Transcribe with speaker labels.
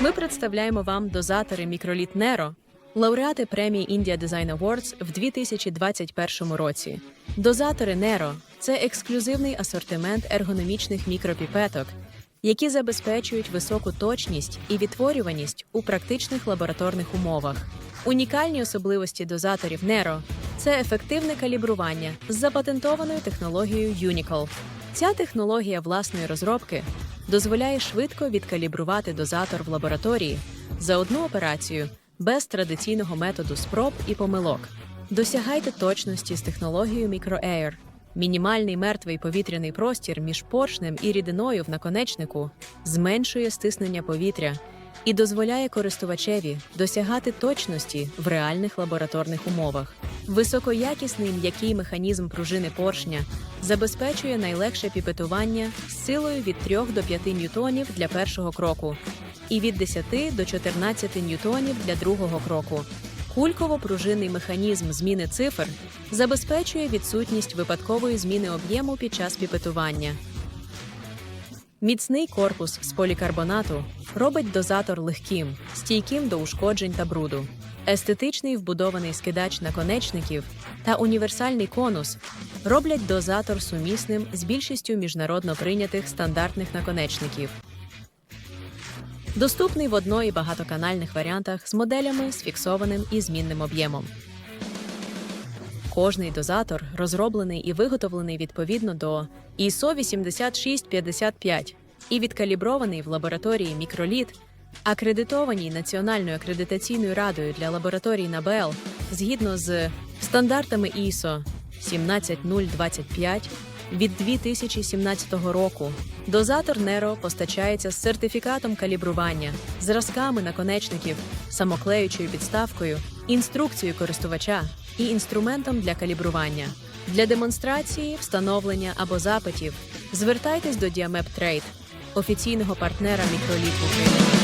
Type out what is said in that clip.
Speaker 1: Ми представляємо вам дозатори мікроліт Неро, лауреати премії India Design Awards в 2021 році. Дозатори Неро це ексклюзивний асортимент ергономічних мікропіпеток, які забезпечують високу точність і відтворюваність у практичних лабораторних умовах. Унікальні особливості дозаторів Неро це ефективне калібрування з запатентованою технологією Unicol. Ця технологія власної розробки дозволяє швидко відкалібрувати дозатор в лабораторії за одну операцію без традиційного методу спроб і помилок. Досягайте точності з технологією MicroAir. Мінімальний мертвий повітряний простір між поршнем і рідиною в наконечнику зменшує стиснення повітря і дозволяє користувачеві досягати точності в реальних лабораторних умовах. Високоякісний м'який механізм пружини поршня забезпечує найлегше піпетування з силою від 3 до 5 ньютонів для першого кроку і від 10 до 14 ньютонів для другого кроку. Кульково-пружинний механізм зміни цифр забезпечує відсутність випадкової зміни об'єму під час піпетування. Міцний корпус з полікарбонату робить дозатор легким, стійким до ушкоджень та бруду. Естетичний вбудований скидач наконечників та універсальний конус роблять дозатор сумісним з більшістю міжнародно прийнятих стандартних наконечників. Доступний в одно- і багатоканальних варіантах з моделями з фіксованим і змінним об'ємом. Кожний дозатор розроблений і виготовлений відповідно до ISO 8655 і відкалібрований в лабораторії мікроліт, акредитованій Національною акредитаційною радою для лабораторій НАБЕЛ згідно з стандартами ISO 17025 від 2017 року. Дозатор Неро постачається з сертифікатом калібрування, зразками наконечників, самоклеючою підставкою, інструкцією користувача і інструментом для калібрування. Для демонстрації, встановлення або запитів звертайтесь до Діамеп Трейд, офіційного партнера мікроліт в Україні.